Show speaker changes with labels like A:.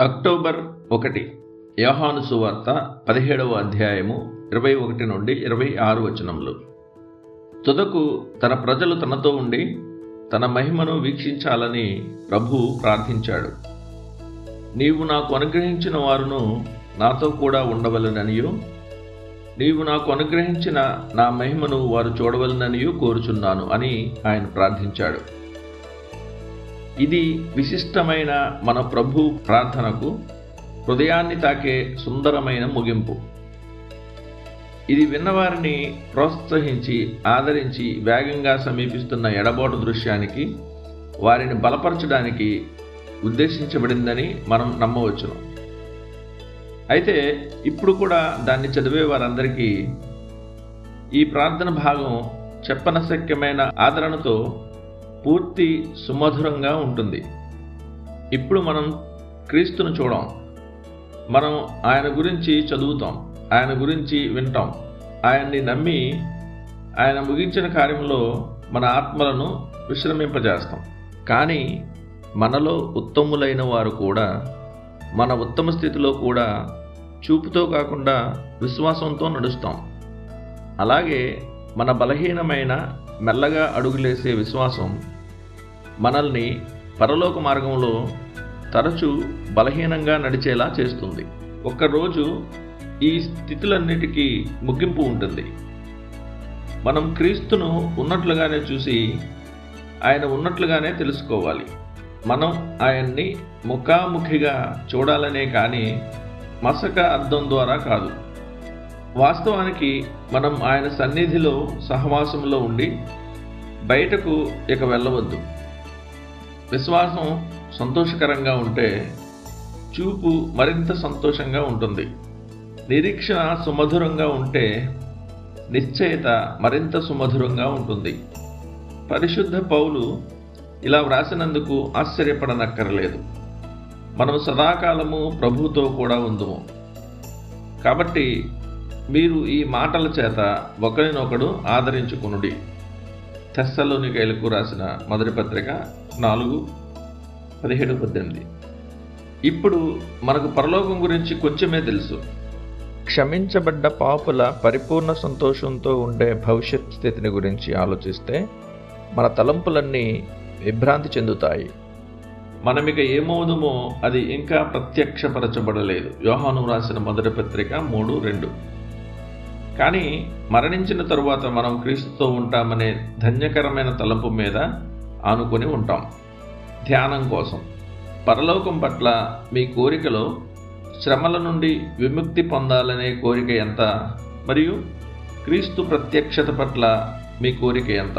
A: October ఒకటి యోహాను సువార్త పదిహేడవ అధ్యాయము ఇరవై ఒకటి నుండి ఇరవై ఆరు వచనములు. తుదకు తన ప్రజలు తనతో ఉండి తన మహిమను వీక్షించాలని ప్రభు ప్రార్థించాడు. నీవు నాకు అనుగ్రహించిన వారును నాతో కూడా ఉండవలననియో. నీవు నాకు అనుగ్రహించిన నా మహిమను వారు చూడవలననియు కోరుచున్నాను అని ఆయన ప్రార్థించాడు. ఇది విశిష్టమైన మన ప్రభు ప్రార్థనకు హృదయాన్ని తాకే సుందరమైన ముగింపు. ఇది విన్నవారిని ప్రోత్సహించి ఆదరించి వేగంగా సమీపిస్తున్న ఎడబోటు దృశ్యానికి వారిని బలపరచడానికి ఉద్దేశించబడిందని మనం నమ్మవచ్చును అయితే ఇప్పుడు కూడా దాన్ని చదివే వారందరికీ ఈ ప్రార్థన భాగం చెప్పనశక్యమైన ఆదరణతో పూర్తి సుమధురంగా ఉంటుంది. ఇప్పుడు మనం క్రీస్తును చూడం. మనం ఆయన గురించి చదువుతాం. ఆయన గురించి వింటాం. ఆయన్ని నమ్మి ఆయన ముగించిన కార్యంలో మన ఆత్మలను విశ్రమింపజేస్తాం. కానీ మనలో ఉత్తములైన వారు కూడా మన ఉత్తమ స్థితిలో కూడా చూపుతో కాకుండా విశ్వాసంతో నడుస్తాం. అలాగే మన బలహీనమైన మెల్లగా అడుగులేసే విశ్వాసం మనల్ని పరలోక మార్గంలో తరచూ బలహీనంగా నడిచేలా చేస్తుంది. ఒక్కరోజు ఈ స్థితులన్నిటికీ ముగింపు ఉంటుంది. మనం క్రీస్తును ఉన్నట్లుగానే చూసి ఆయన ఉన్నట్లుగానే తెలుసుకోవాలి. మనం ఆయన్ని ముఖాముఖిగా చూడాలనే కానీ మసక అర్థం ద్వారా కాదు. వాస్తవానికి మనం ఆయన సన్నిధిలో సహవాసంలో ఉండి బయటకు ఇక వెళ్ళవద్దు. విశ్వాసం సంతోషకరంగా ఉంటే చూపు మరింత సంతోషంగా ఉంటుంది. నిరీక్షణ సుమధురంగా ఉంటే నిశ్చయత మరింత సుమధురంగా ఉంటుంది. పరిశుద్ధ పౌలు ఇలా వ్రాసినందుకు ఆశ్చర్యపడనక్కరలేదు. మనం సదాకాలము ప్రభుతో కూడా ఉందుము. కాబట్టి మీరు ఈ మాటల చేత ఒకరినొకడు ఆదరించుకునుడి. తెస్సలోనికైలకు రాసిన మొదటి పత్రిక నాలుగు పదిహేడు పద్దెనిమిది. ఇప్పుడు మనకు పరలోకం గురించి కొంచెమే తెలుసు. క్షమించబడ్డ పాపుల పరిపూర్ణ సంతోషంతో ఉండే భవిష్యత్ స్థితిని గురించి ఆలోచిస్తే మన తలంపులన్నీ విభ్రాంతి చెందుతాయి. మనమిక ఏమవుదుమో అది ఇంకా ప్రత్యక్షపరచబడలేదు. యోహాను రాసిన మొదటి పత్రిక మూడు రెండు. కానీ మరణించిన తరువాత మనం క్రీస్తుతో ఉంటామనే ధన్యకరమైన తలంపు మీద ఆనుకొని ఉంటాం. ధ్యానం కోసం. పరలోకం పట్ల మీ కోరికలో శ్రమల నుండి విముక్తి పొందాలనే కోరిక ఎంత? మరియు క్రీస్తు ప్రత్యక్షత పట్ల మీ కోరిక ఎంత?